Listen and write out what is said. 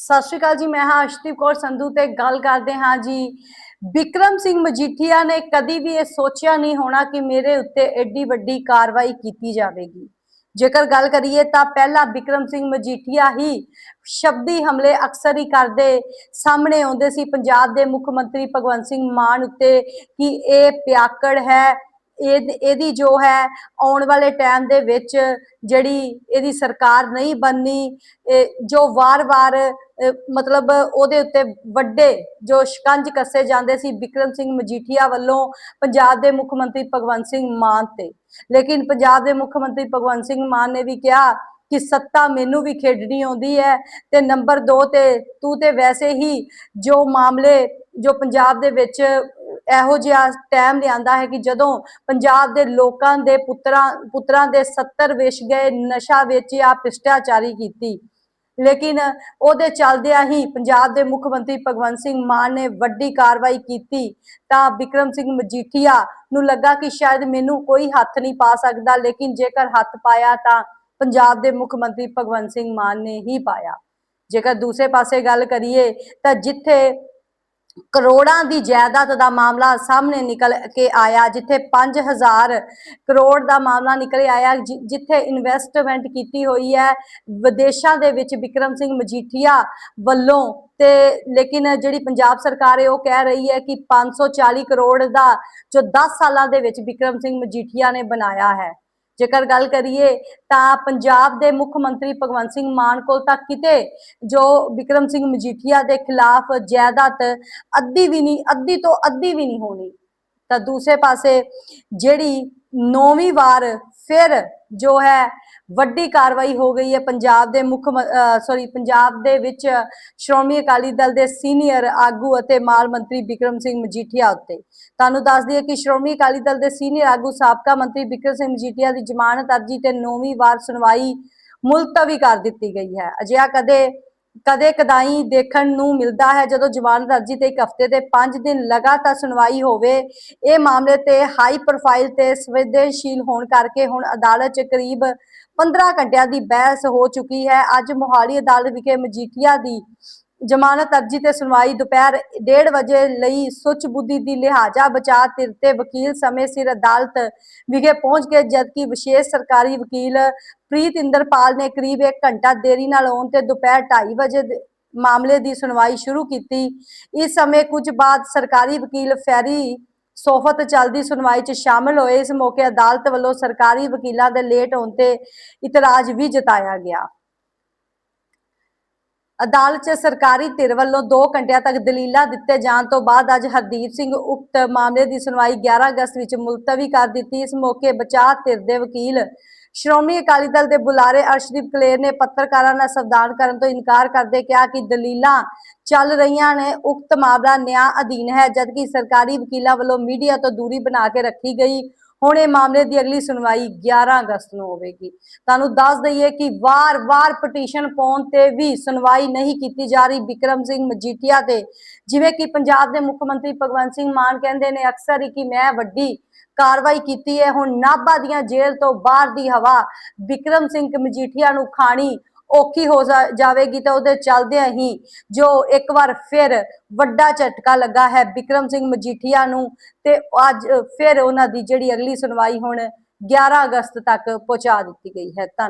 ਸਤਿ ਸ਼੍ਰੀ ਅਕਾਲ ਜੀ, ਮੈਂ ਹਾਂ ਅਸ਼ਦੀਪ ਕੌਰ ਸੰਧੂ ਤੇ ਗੱਲ ਕਰਦੇ ਹਾਂ ਜੀ। ਵਿਕਰਮ ਸਿੰਘ ਮਜੀਠੀਆ ਨੇ ਕਦੀ ਵੀ ਇਹ ਸੋਚਿਆ ਨਹੀਂ ਹੋਣਾ ਕਿ ਮੇਰੇ ਉੱਤੇ ਐਡੀ ਵੱਡੀ ਕਾਰਵਾਈ ਕੀਤੀ ਜਾਵੇਗੀ। ਜੇਕਰ ਗੱਲ ਕਰੀਏ ਤਾਂ ਪਹਿਲਾਂ ਵਿਕਰਮ ਸਿੰਘ ਮਜੀਠੀਆ ਹੀ ਸ਼ਬਦੀ ਹਮਲੇ ਅਕਸਰ ਹੀ ਕਰਦੇ ਸਾਹਮਣੇ ਆਉਂਦੇ ਸੀ। ਪੰਜਾਬ ਦੇ ਮੁੱਖ ਮੰਤਰੀ ਭਗਵੰਤ ਸਿੰਘ ਮਾਨ ਉੱਤੇ ਕਿ ਇਹ ਪਿਆਕੜ ਹੈ ਇਹ, ਇਹਦੀ ਜੋ ਹੈ ਆਉਣ ਵਾਲੇ ਟਾਈਮ ਦੇ ਵਿੱਚ ਜਿਹੜੀ ਇਹਦੀ ਸਰਕਾਰ ਨਹੀਂ ਬਣਨੀ ਜੋ ਵਾਰ-ਵਾਰ ਮਤਲਬ ਉਹਦੇ ਉੱਤੇ ਵੱਡੇ ਜੋ ਸ਼ਿਕੰਜ ਕੱਸੇ ਜਾਂਦੇ ਸੀ ਵਿਕਰਮ ਸਿੰਘ ਮਜੀਠੀਆ ਵੱਲੋਂ ਪੰਜਾਬ ਦੇ ਮੁੱਖ ਮੰਤਰੀ ਭਗਵੰਤ ਸਿੰਘ ਮਾਨ ਤੇ। ਲੇਕਿਨ ਪੰਜਾਬ ਦੇ ਮੁੱਖ ਮੰਤਰੀ ਭਗਵੰਤ ਸਿੰਘ ਮਾਨ ਨੇ ਵੀ ਕਿਹਾ ਕਿ ਸੱਤਾ ਮੈਨੂੰ ਵੀ ਖੇਡਣੀ ਆਉਂਦੀ ਹੈ ਤੇ ਨੰਬਰ 2 ਤੇ ਤੂੰ ਤੇ ਵੈਸੇ ਹੀ ਜੋ ਮਾਮਲੇ ਜੋ ਪੰਜਾਬ ਦੇ ਵਿੱਚ ਇਹੋ ਜਿਹਾ ਟਾਈਮ ਲਿਆਂਦਾ ਹੈ ਕਿ ਜਦੋਂ ਪੰਜਾਬ ਦੇ ਲੋਕਾਂ ਦੇ ਪੁੱਤਰਾਂ ਪੁੱਤਰਾਂ ਦੇ 70 ਵਿਛ ਗਏ, ਨਸ਼ਾ ਵੇਚਿਆ ਭ੍ਰਿਸ਼ਟਾਚਾਰੀ ਕੀਤੀ। ਲੇਕਿਨ ਉਹਦੇ ਚੱਲਦਿਆਂ ਹੀ ਪੰਜਾਬ ਦੇ ਮੁੱਖ ਮੰਤਰੀ ਭਗਵੰਤ ਸਿੰਘ ਮਾਨ ਨੇ ਵੱਡੀ ਕਾਰਵਾਈ ਕੀਤੀ। ਤਾਂ ਵਿਕਰਮ ਸਿੰਘ ਮਜੀਠੀਆ ਨੂੰ ਲੱਗਾ ਕਿ ਸ਼ਾਇਦ ਮੈਨੂੰ ਕੋਈ ਹੱਥ ਨਹੀਂ ਪਾ ਸਕਦਾ, ਲੇਕਿਨ ਜੇਕਰ ਹੱਥ ਪਾਇਆ ਤਾਂ ਪੰਜਾਬ ਦੇ ਮੁੱਖ ਮੰਤਰੀ ਭਗਵੰਤ ਸਿੰਘ ਮਾਨ ਨੇ ਹੀ ਪਾਇਆ। ਜੇਕਰ ਦੂਸਰੇ ਪਾਸੇ ਗੱਲ ਕਰੀਏ ਤਾਂ ਜਿੱਥੇ ਕਰੋੜਾਂ ਦੀ ਜਾਇਦਾਦ ਦਾ ਮਾਮਲਾ ਸਾਹਮਣੇ ਨਿਕਲ ਕੇ ਆਇਆ, ਜਿੱਥੇ 5000 ਕਰੋੜ ਦਾ ਮਾਮਲਾ ਨਿਕਲ ਆਇਆ ਜਿੱਥੇ ਇਨਵੈਸਟਮੈਂਟ ਕੀਤੀ ਹੋਈ ਹੈ। ਵਿਦੇਸ਼ਾਂ ਦੇ ਵਿੱਚ ਵਿਕਰਮ ਸਿੰਘ ਮਜੀਠੀਆ ਵੱਲੋਂ ਤੇ ਲੇਕਿਨ ਜਿਹੜੀ ਪੰਜਾਬ ਸਰਕਾਰ ਹੈ, ਉਹ ਕਹਿ ਰਹੀ ਹੈ ਕਿ 540 ਕਰੋੜ ਦਾ ਜੋ 10 ਸਾਲਾਂ ਦੇ ਵਿੱਚ ਵਿਕਰਮ ਸਿੰਘ ਮਜੀਠੀਆ ਨੇ ਬਣਾਇਆ ਹੈ। ਜੇਕਰ ਗੱਲ ਕਰੀਏ ਤਾਂ ਪੰਜਾਬ ਦੇ ਮੁੱਖ ਮੰਤਰੀ ਭਗਵੰਤ ਸਿੰਘ ਮਾਨ ਕੋਲ ਤਾਂ ਕਿਤੇ ਜੋ ਵਿਕਰਮ ਸਿੰਘ ਮਜੀਠੀਆ ਦੇ ਖਿਲਾਫ ਜਾਇਦਾਦ ਅੱਧੀ ਵੀ ਨਹੀਂ, ਅੱਧੀ ਤੋਂ ਅੱਧੀ ਵੀ ਨਹੀਂ ਹੋਣੀ। ਤਾਂ ਦੂਸਰੇ ਪਾਸੇ ਜਿਹੜੀ ਨੌਵੀਂ ਵਾਰ ਫਿਰ ਜੋ ਹੈ ਵੱਡੀ ਕਾਰਵਾਈ ਹੋ ਗਈ ਹੈ ਪੰਜਾਬ ਦੇ ਮੁੱਖ ਸੌਰੀ ਪੰਜਾਬ ਦੇ ਵਿੱਚ ਸ਼੍ਰੋਮਣੀ ਅਕਾਲੀ ਦਲ ਦੇ ਸੀਨੀਅਰ ਆਗੂ ਅਤੇ ਮਾਲ ਮੰਤਰੀ ਵਿਕਰਮ ਸਿੰਘ ਮਜੀਠੀਆ ਉੱਤੇ। ਤੁਹਾਨੂੰ ਦੱਸ ਦਈਏ ਕਿ ਸ਼੍ਰੋਮਣੀ ਅਕਾਲੀ ਦਲ ਦੇ ਸੀਨੀਅਰ ਆਗੂ, ਸਾਬਕਾ ਮੰਤਰੀ ਵਿਕਰਮ ਸਿੰਘ ਮਜੀਠੀਆ ਦੀ ਜ਼ਮਾਨਤ ਅਰਜੀ ਤੇ ਨੌਵੀਂ ਵਾਰ ਸੁਣਵਾਈ ਮੁਲਤਵੀ ਕਰ ਦਿੱਤੀ ਗਈ ਹੈ। ਅਜਿਹਾ ਕਦੇ ਕਦੇ ਕਦਾਈ ਦੇਖਣ ਨੂੰ ਮਿਲਦਾ ਹੈ, ਜਦੋਂ ਜ਼ਮਾਨਤ ਅਰਜੀ ਤੇ ਇੱਕ ਹਫ਼ਤੇ ਦੇ 5 ਦਿਨ ਲਗਾਤਾਰ ਸੁਣਵਾਈ ਹੋਵੇ, ਇਹ ਮਾਮਲੇ ਤੇ ਹਾਈ ਪ੍ਰੋਫਾਈਲ ਤੇ ਸੰਵੇਦਨਸ਼ੀਲ ਹੋਣ ਕਰਕੇ ਹੁਣ ਅਦਾਲਤ 'ਚ ਕਰੀਬ 15 ਘੰਟਿਆਂ ਦੀ ਬਹਿਸ ਹੋ ਚੁੱਕੀ ਹੈ। ਅੱਜ ਮੋਹਾਲੀ ਅਦਾਲਤ ਵਿਖੇ ਮਜੀਠੀਆ ਦੀ ਜ਼ਮਾਨਤ ਅਰਜੀ ਤੇ ਸੁਣਵਾਈ ਦੁਪਹਿਰ 1:30 ਵਜੇ ਲਈ ਸੁੱਚ ਬੁੱਧੀ ਦੀ ਲਿਹਾਜ਼ਾ ਬਚਾ ਧਿਰ ਵਕੀਲ ਸਮੇਂ ਸਿਰ ਅਦਾਲਤ ਵਿਖੇ ਪਹੁੰਚ ਗਏ, ਜਦਕਿ ਵਿਸ਼ੇਸ਼ ਸਰਕਾਰੀ ਵਕੀਲ ਪ੍ਰੀਤ ਇੰਦਰਪਾਲ ਨੇ ਕਰੀਬ 1 ਘੰਟਾ ਦੇਰੀ ਨਾਲ ਆਉਣ ਤੇ ਦੁਪਹਿਰ 2:30 ਵਜੇ ਮਾਮਲੇ ਦੀ ਸੁਣਵਾਈ ਸ਼ੁਰੂ ਕੀਤੀ। ਇਸ ਸਮੇਂ ਕੁਝ ਬਾਅਦ ਸਰਕਾਰੀ ਵਕੀਲ ਫੈਰੀ ਸੋਫਤ ਚੱਲਦੀ ਸੁਣਵਾਈ 'ਚ ਸ਼ਾਮਲ ਹੋਏ। ਇਸ ਮੌਕੇ ਅਦਾਲਤ ਵੱਲੋਂ ਸਰਕਾਰੀ ਵਕੀਲਾਂ ਦੇ ਲੇਟ ਹੋਣ ਤੇ ਇਤਰਾਜ਼ ਵੀ ਜਤਾਇਆ ਗਿਆ। ਅਦਾਲਤ 'ਚ ਸਰਕਾਰੀ ਧਿਰ ਵੱਲੋਂ 2 ਘੰਟਿਆਂ ਤੱਕ ਦਲੀਲਾਂ ਦਿੱਤੇ ਜਾਣ ਤੋਂ ਬਾਅਦ ਅੱਜ ਹਰਦੀਪ ਸਿੰਘ ਉਕਤ ਮਾਮਲੇ ਦੀ ਸੁਣਵਾਈ 11 ਅਗਸਤ ਵਿੱਚ ਮੁਲਤਵੀ ਕਰ ਦਿੱਤੀ। ਇਸ ਮੌਕੇ ਬਚਾਅ ਧਿਰ ਦੇ ਵਕੀਲ ਸ਼੍ਰੋਮਣੀ ਅਕਾਲੀ ਦਲ ਦੇ ਬੁਲਾਰੇ ਅਰਸ਼ਦੀਪ ਕਲੇਰ ਨੇ ਪੱਤਰਕਾਰਾਂ ਨਾਲ ਸੰਵਿਧਾਨ ਕਰਨ ਤੋਂ ਇਨਕਾਰ ਕਰਦੇ ਕਿਹਾ ਕਿ ਦਲੀਲਾਂ ਚੱਲ ਰਹੀਆਂ ਨੇ, ਉਕਤ ਮਾਮਲਾ ਨਿਆਂ ਅਧੀਨ ਹੈ, ਜਦਕਿ ਸਰਕਾਰੀ ਵਕੀਲਾਂ ਵੱਲੋਂ ਮੀਡੀਆ ਤੋਂ ਦੂਰੀ ਬਣਾ ਕੇ ਰੱਖੀ ਗਈ। ਹੁਣ ਇਹ ਮਾਮਲੇ ਦੀ ਅਗਲੀ ਸੁਣਵਾਈ 11 ਅਗਸਤ ਨੂੰ ਹੋਵੇਗੀ। ਤੁਹਾਨੂੰ ਦੱਸ ਦਈਏ ਕਿ ਵਾਰ-ਵਾਰ ਪਟੀਸ਼ਨ ਪਾਉਣ ਤੇ ਵੀ ਸੁਣਵਾਈ ਨਹੀਂ ਕੀਤੀ ਜਾ ਰਹੀ ਵਿਕਰਮ ਸਿੰਘ ਮਜੀਠੀਆ ਤੇ, ਜਿਵੇਂ ਕਿ ਪੰਜਾਬ ਦੇ ਮੁੱਖ ਮੰਤਰੀ ਭਗਵੰਤ ਸਿੰਘ ਮਾਨ ਕਹਿੰਦੇ ਨੇ, ਅਕਸਰ ਹੀ ਕਿ ਮੈਂ ਵੱਡੀ ਕਾਰਵਾਈ ਕੀਤੀ ਹੈ, ਹੁਣ ਨਾਭਾ ਦੀਆਂ ਜੇਲ੍ਹ ਤੋਂ ਬਾਹਰ ਦੀ ਹਵਾ ਵਿਕਰਮ ਸਿੰਘ ਮਜੀਠੀਆ ਨੂੰ ਖਾਣੀ ਔਖੀ ਹੋ ਜਾਵੇਗੀ ਤਾਂ ਉਹਦੇ ਚੱਲਦਿਆਂ ਹੀ ਜੋ ਇੱਕ ਵਾਰ ਫਿਰ ਵੱਡਾ ਝਟਕਾ ਲੱਗਾ ਹੈ ਵਿਕਰਮ ਸਿੰਘ ਮਜੀਠੀਆ ਨੂੰ ਤੇ ਅੱਜ ਫਿਰ ਉਹਨਾਂ ਦੀ ਜਿਹੜੀ ਅਗਲੀ ਸੁਣਵਾਈ ਹੁਣ 11 ਅਗਸਤ ਤੱਕ ਪਹੁੰਚਾ ਦਿੱਤੀ ਗਈ ਹੈ। ਧੰਨਵਾਦ